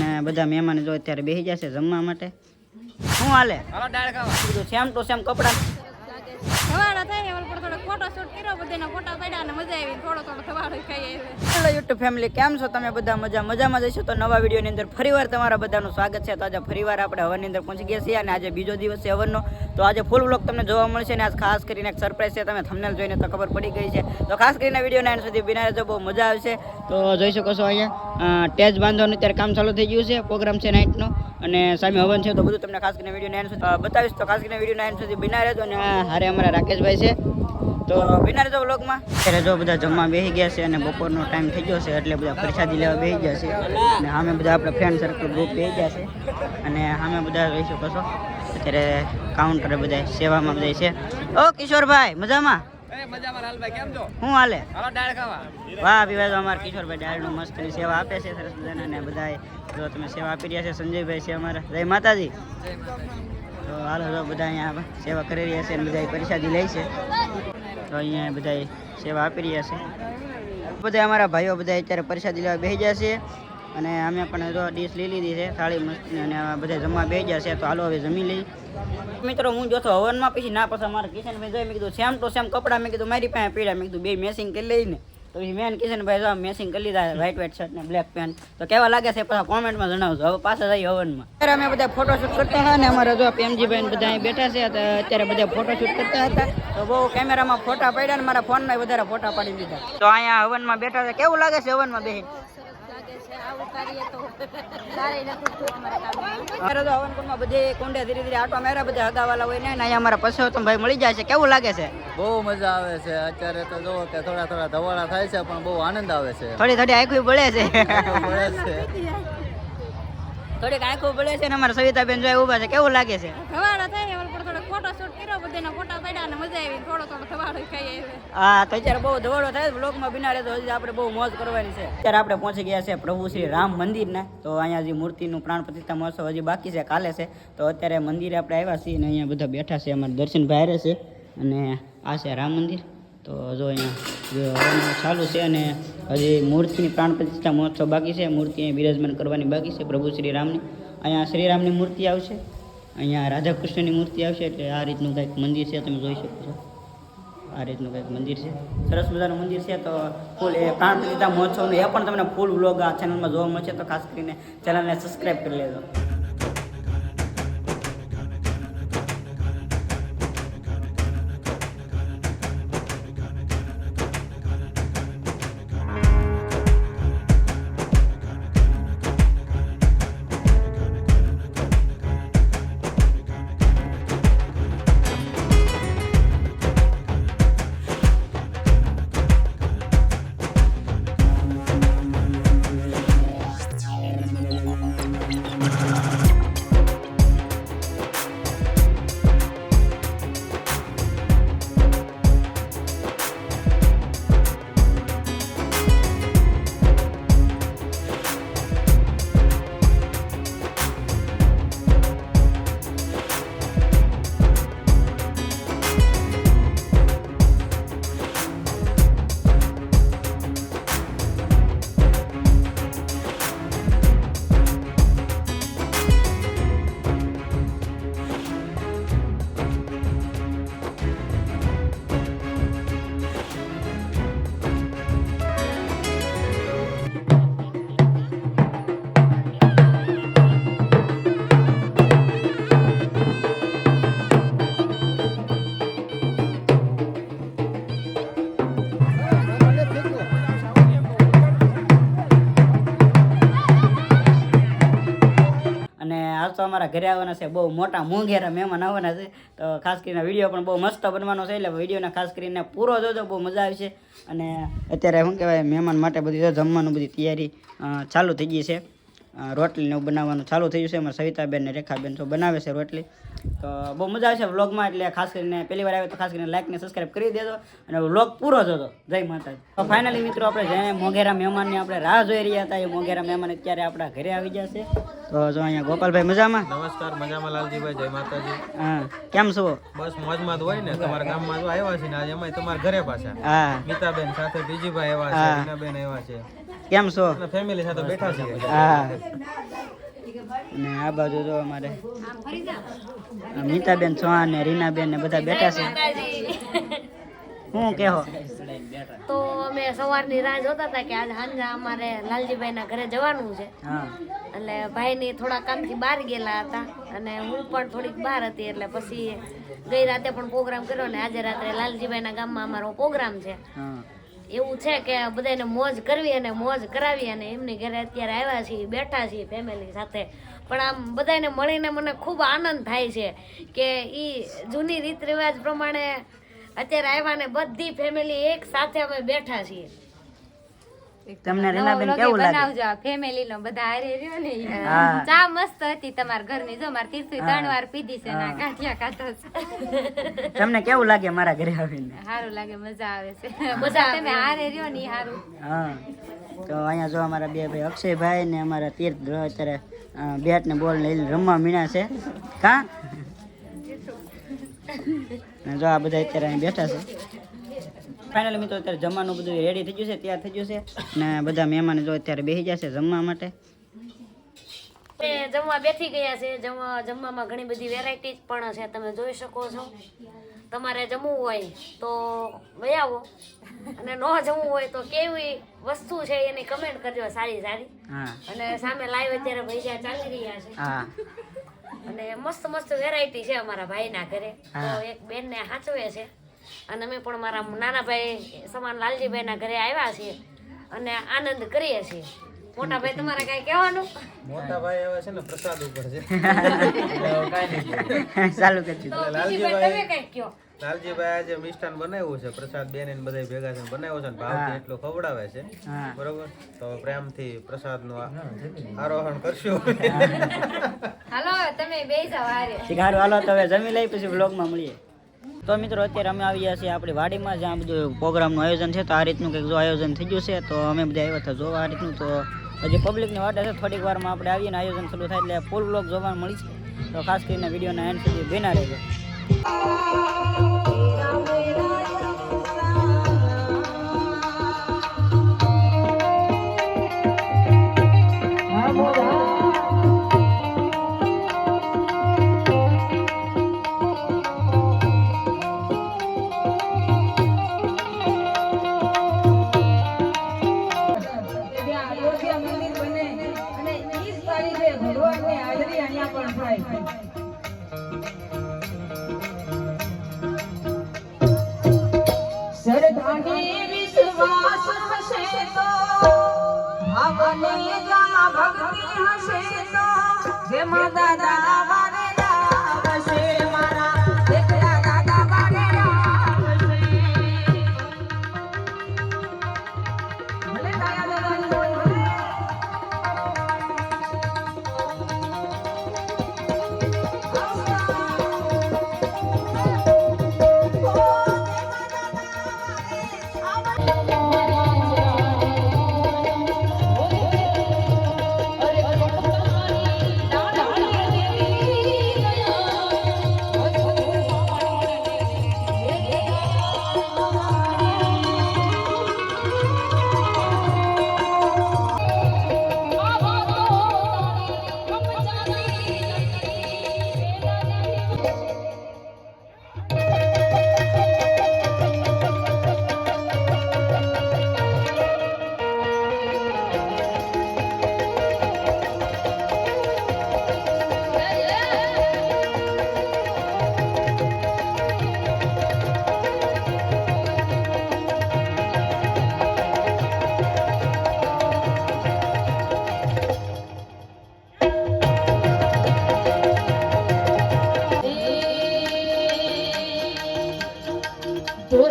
ને બધા મહેમાન જો અત્યારે બેસી જશે જમવા માટે. શું હાલે? સેમ ટુ સેમ કપડા? થવાડા થાય ઓલ પર થોડો ફોટો શૂટ કર્યો ફેમિલી કેમ છો તમે બધા? મજા, મજામાં જઈશું તો નવા વિડીયોની અંદર ફરીવાર તમારા બધાનું સ્વાગત છે. તો આજે ફરીવાર આપણે હવનની અંદર પહોંચી ગયા છીએ અને આજે બીજો દિવસ છે હવનનો. તો આજે ફૂલ વ્લોગ તમને જોવા મળશે અને આજ ખાસ કરીને એક સરપ્રાઈઝ છે. તમે થંબનેલ જોઈને તો ખબર પડી ગઈ છે. તો ખાસ કરીને વિડીયોના એન્ડ સુધી બિના રહેજો બહુ મજા આવશે. તો જોઈ શકો છો અહીંયા ટેજ બાંધવાનું અત્યારે કામ ચાલુ થઈ ગયું છે. પ્રોગ્રામ છે નાઇટનો અને સામે હવન છે, તો બધું તમને ખાસ કરીને વીડિયો એન્ડ સુધી બતાવીશ. તો ખાસ કરીને વીડિયો એન્ડ સુધી બિના રહેજો અને હારે અમારા રાકેશભાઈ છે. તો બિના રહેજો વ્લોગમાં અત્યારે જો બધા જમવા બેસી ગયા છે અને બપોરનો ટાઈમ થઈ ગયો છે એટલે બધા પ્રસાદી લેવા બેસી ગયા છે. અને સામે બધા આપણા ફ્રેન્ડ સર્કલ ગ્રુપ બેસી ગયા છે. અને સામે બધા રહી શકો છો. અત્યારે કાઉન્ટરે બધા સેવામાં બધા છે. ઓ કિશોરભાઈ મજામાં? એ મજામાં લાલભાઈ કેમ છો? શું હાલે? હાલો દાળ ખાવા. વાહ વિવાદ અમારા કિશોરભાઈ ડાયરનું મસ્ત સેવા આપે છે સરસ મજાના. અને બધા જો તમે સેવા આપી રહ્યા છે સંજયભાઈ છે અમારા. જય માતાજી. તો હાલો, જો બધા અહીંયા સેવા કરી રહ્યા છે અને બધા પરિસાદી લે છે. તો અહીંયા બધા સેવા આપી રહ્યા છે. બધા અમારા ભાઈઓ બધા અત્યારે પરિસાદી લેવા બેસી છે. અને અમે પણ જો ડીશ લઈ લીધી છે, થાળી મસ્ત અને બધા જમવા બેસી ગયા છે. તો હાલો, હવે જમી લઈ મિત્રો, હું જોતો હવનમાં પછી ના પછી મારા કિશનભાઈ જોઈ મેં કીધું, સેમ ટુ સેમ કપડાં. મેં કીધું, મારી પાસે પીડા મેં કીધું બે મેસિંગ કરી લઈને. તો મેન કિશનભાઈ જો મેસિંગ કરી લીધા વ્હાઈટ વ્હાઈટ શર્ટ ને બ્લેક પેન્ટ તો કેવા લાગે છે પાછા કોમેન્ટમાં જણાવજો. હવે પાછા જઈએ હવનમાં અત્યારે અમે બધા ફોટોશૂટ કરતા હતા ને અમારા જો પેમજીભાઈ ને બધા અહીં બેઠા છે તો અત્યારે બધા ફોટોશૂટ કરતા હતા. તો બહુ કેમેરામાં ફોટા પાડ્યા ને મારા ફોનમાં વધારે ફોટા પાડી દીધા. તો અહીંયા હવનમાં બેઠા છે. કેવું લાગે છે હવનમાં બેસી અમારા તો હવનકુંડમાં બધે કુંડે ધીરે ધીરે આટો માર્યા બધા હગાવાલા હોય ને ને અહીંયા અમારા પરસોત્તમ ભાઈ મળી જાય છે. કેવું લાગે છે? બહુ મજા આવે છે. અત્યારે તો જો કે થોડા થોડા ધવાળા થાય છે પણ બહુ આનંદ આવે છે. થોડી થોડી આંખું બળે છે. મળે છે. થોડીક આંખો પડે છે ને અમારા સવિતાબેન જોઈ ઊભા છે કેવું લાગે છે? થવાડા થાય પર થોડો ફોટો શૂટ કર્યો બધાના ફોટા પડ્યા અને મજા આવી થોડો થોડો થવાડો ખાઈ હા તો અત્યારે બહુ ધોળો થાય બ્લોગમાં બિના રહેતો હજી આપણે બહુ મોજ કરવાની છે. અત્યારે આપણે પહોંચી ગયા છે પ્રભુ શ્રી રામ મંદિરને તો અહીંયા હજી મૂર્તિનું પ્રાણ પ્રતિષ્ઠા મહોત્સવ હજી બાકી છે કાલે છે. તો અત્યારે મંદિરે આપણે આવ્યા છીએ અને અહીંયા બધા બેઠા છે અમારા દર્શન ભાઈ છે અને આ છે રામ મંદિર. તો જો અહીંયા હવન ચાલુ છે અને હજી મૂર્તિની પ્રાણ પ્રતિષ્ઠા મહોત્સવ બાકી છે. મૂર્તિ અહીં બિરાજમાન કરવાની બાકી છે પ્રભુ શ્રી રામની અહીંયા શ્રીરામની મૂર્તિ આવશે. અહીંયા રાધાકૃષ્ણની મૂર્તિ આવશે એટલે આ રીતનું કંઈક મંદિર છે, તમે જોઈ શકો છો. આ રીતનું કંઈક મંદિર છે. સરસ મજાનું મંદિર છે. તો ફૂલ એ પ્રાણ પ્રતિષ્ઠા મહોત્સવનું, એ પણ તમને ફૂલ વ્લોગ આ ચેનલમાં જોવા મળશે. તો ખાસ કરીને ચેનલને સબસ્ક્રાઈબ કરી લેજો. તો અમારા ઘરે આવવાના છે, બહુ મોટા મોંઘેરા મહેમાન આવવાના છે. તો ખાસ કરીને વીડિયો પણ બહુ મસ્ત બનવાનો છે, એટલે વિડીયોને ખાસ કરીને પૂરો જોજો, બહુ મજા આવશે. અને અત્યારે શું કહેવાય, મહેમાન માટે બધી જમવાનું બધી તૈયારી ચાલુ થઈ ગઈ છે. રોટલીને બનાવવાનું ચાલુ થયું છે. અમારા સવિતાબેન ને રેખાબેન તો બનાવે છે રોટલી. તો બહુ મજા આવશે વ્લોગમાં એટલે ખાસ કરીને પહેલી વાર આવે તો ખાસ કરીને લાઈક ને સબસ્ક્રાઈબ કરી દેજો અને વ્લોગ પૂરો જોજો. જય માતાજી. તો ફાઇનલી મિત્રો આપણે જેને મોઘેરા મહેમાનની આપણે રાહ જોઈ રહ્યા હતા એ મોઘેરા મહેમાન અત્યારે આપણા ઘરે આવી ગયા છે. તો જો અહીંયા ગોપાલભાઈ મજામાં? નમસ્કાર મજામાં લાલજીભાઈ જય માતાજી. હા કેમ છો? બસ મોજમાં હોય ને તમારા ગામમાં જો આવ્યા છે ને આજે અમે તમારા ઘરે પાછા. હા. મિતાબેન સાથે બીજીભાઈ આવ્યા છે. રીનાબેન આવ્યા છે. કેમ છો? ફેમિલી સાથે બેઠા છીએ. હા. અને આ બાજુ જો અમારે મીતાબેન ચૌહાણ ને રીનાબેન ને બધા બેઠા છે. શું કેહો? તો અમે સવારની રાહ જોતા હતા કે આજ સાંજે અમારે લાલજીભાઈના ઘરે જવાનું છે. એટલે ભાઈ ની થોડા કામથી બહાર ગયેલા હતા અને હું પણ થોડીક બહાર હતી એટલે પછી ગઈ રાતે પણ પ્રોગ્રામ કર્યો ને આજે રાત્રે લાલજીભાઈ ના ગામમાં અમારો પ્રોગ્રામ છે. હા. એવું છે કે બધાને મોજ કરવી અને મોજ કરાવી અને એમની ઘરે અત્યારે આવ્યા છીએ, બેઠા છીએ ફેમિલી સાથે. પણ આમ બધાને મળીને મને ખૂબ આનંદ થાય છે કે એ જૂની રીત રિવાજ પ્રમાણે અત્યારે આવ્યા ને બધી ફેમિલી એક સાથે અમે બેઠા છીએ. તમને રીનાબેન કેવું લાગે? બનાવજો ફેમિલી નો બધા હારે રહ્યો ને. ચા મસ્ત હતી તમાર ઘરની જો મારા તીર્થુ ત્રણ વાર પીધી છે ના કાઠિયા કાતો તમને કેવું લાગે મારા ઘરે આવીને? સારું લાગે મજા આવે છે. મજા બધા તમે હારે રહ્યો ને સારું હા. તો અહીંયા જો અમારા બે ભાઈ અક્ષયભાઈ ને અમારા તીર્થ અત્યારે બેટ ને બોલ લઈને રમવા મીણા છે. કા? જો આ બધા અત્યારે અહીં બેઠા છે. ફાઇનલી મિત્રો અત્યારે જમવાનું બધું રેડી થઈ ગયું છે તૈયાર થઈ ગયું છે. ને બધા મહેમાન જો અત્યારે બેસી જશે જમવા માટે. જમવા બેઠી ગયા છે જમવા જમવામાં ઘણી બધી વેરાયટી પણ છે તમે જોઈ શકો છો. તમારે જમવું હોય તો વયાવો આવો. અને ન જમવું હોય તો કેવી વસ્તુ છે એની કમેન્ટ કરજો સારી સારી. અને સામે લાઈવ અત્યારે ભૈયા ચાલી રહ્યા છે. હા. અને મસ્ત મસ્ત વેરાયટી છે અમારા ભાઈના ઘરે. તો. એક બેનને સાચવે છે. અને અમે પણ મારા નાના ભાઈ સમાન લાલજીભાઈના ઘરે આવ્યા છીએ અને આનંદ કરીએ છીએ. મોટા ભાઈ તમારે કઈ કહેવાનું? મોટા ભાઈ હવે છે ને પ્રસાદ ઉપર છે. ચાલુ કરજો બીજી તમે કઈ કયો લાલજીભાઈ આજે મિષ્ટાન બનાવ્યું છે પ્રસાદ બેન એને બધા ભેગા થઈને બનાવ્યો છે ને ભાવથી એટલો ખવડાવે છે. બરોબર? તો પ્રેમથી પ્રસાદનું આરોહણ કરશું. હાલો તમે બે જાવ હાલો તમે જમી લઈ પછી વ્લોગમાં મળીએ. તો મિત્રો, અત્યારે અમે આવી છીએ આપણી વાડીમાં, જ્યાં બધું પ્રોગ્રામનું આયોજન છે. તો આ રીતનું કંઈક જો આયોજન થઈ ગયું છે, તો અમે બધા આવ્યા હતા જોવા આ રીતનું. તો હજી પબ્લિકની વાટે છે થોડીક વારમાં આપણે આવીએ ને આયોજન શરૂ થાય એટલે ફૂલ વ્લોગ જોવા મળી છે. તો ખાસ કરીને વિડીયોના એન્ડ સુધી બેના રહેજો. જેમાં દાદા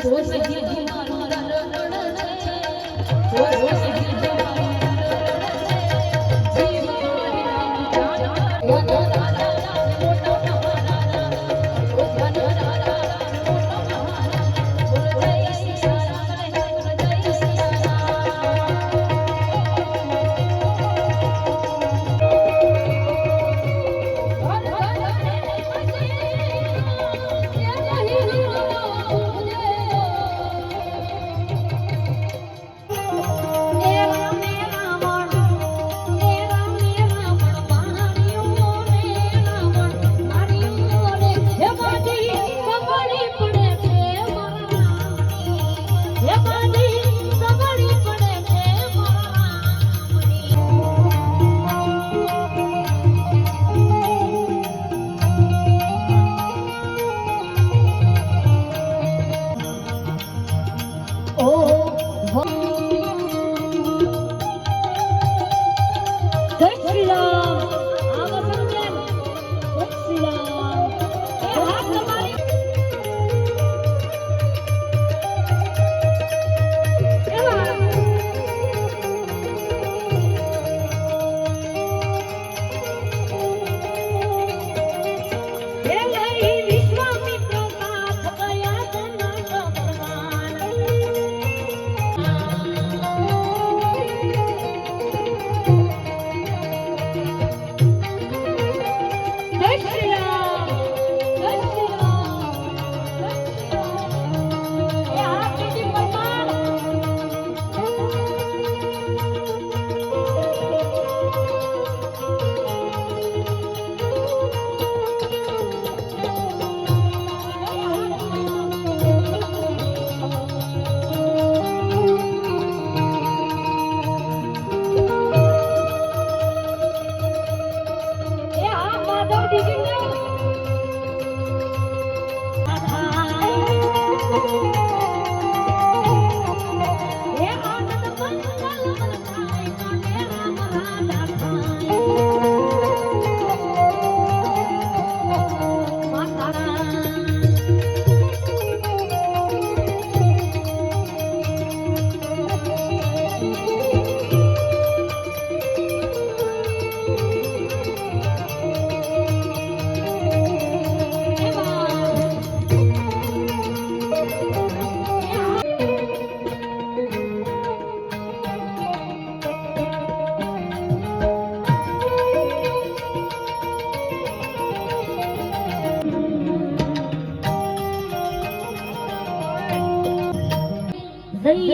Terus.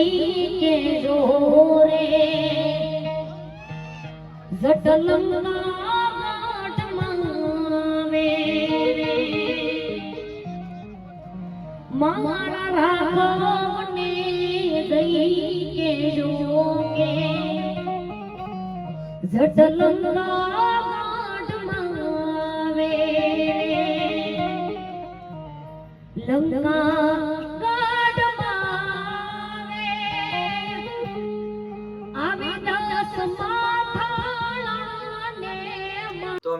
જટલી કે જોરે. જટલના ગાંઠમાં રે. મારા રાઘવને દઈ કે જોકે. જટલના ગાંઠમાં રે. લંકા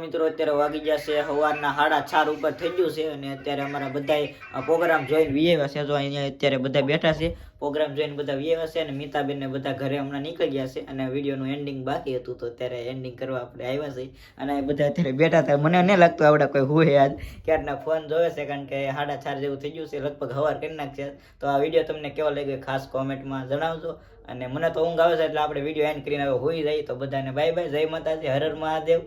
મિત્રો, અત્યારે વાગી જશે સવારના સાડા ચાર ઉપર થઈ ગયું છે અને અત્યારે અમારા બધા પ્રોગ્રામ જોઈને વિયેવા છે જો અહીંયા અત્યારે બધા બેઠા છે. પ્રોગ્રામ જોઈને બધા વિયેવા છે અને મિતાબેનને બધા ઘરે હમણાં નીકળી ગયા છે અને વિડીયોનું એન્ડિંગ બાકી હતું તો અત્યારે એન્ડિંગ કરવા આપણે આવ્યા છે અને બધા અત્યારે બેઠા હતા. મને નહીં લાગતું આવડે કોઈ હોય આજ. ક્યારના ફોન જોવે છે કારણ કે સાડા ચાર જેવું થઈ ગયું છે, લગભગ હવાર કરી નાખશે તો આ વીડિયો તમને કેવો લાગ્યો ખાસ કોમેન્ટમાં જણાવજો. અને મને તો ઊંઘ આવે છે એટલે આપણે વીડિયો એન્ડ કરીને હવે હોઈ જાય તો બધાને બાય બાય જય માતાજી. હરર હર મહાદેવ.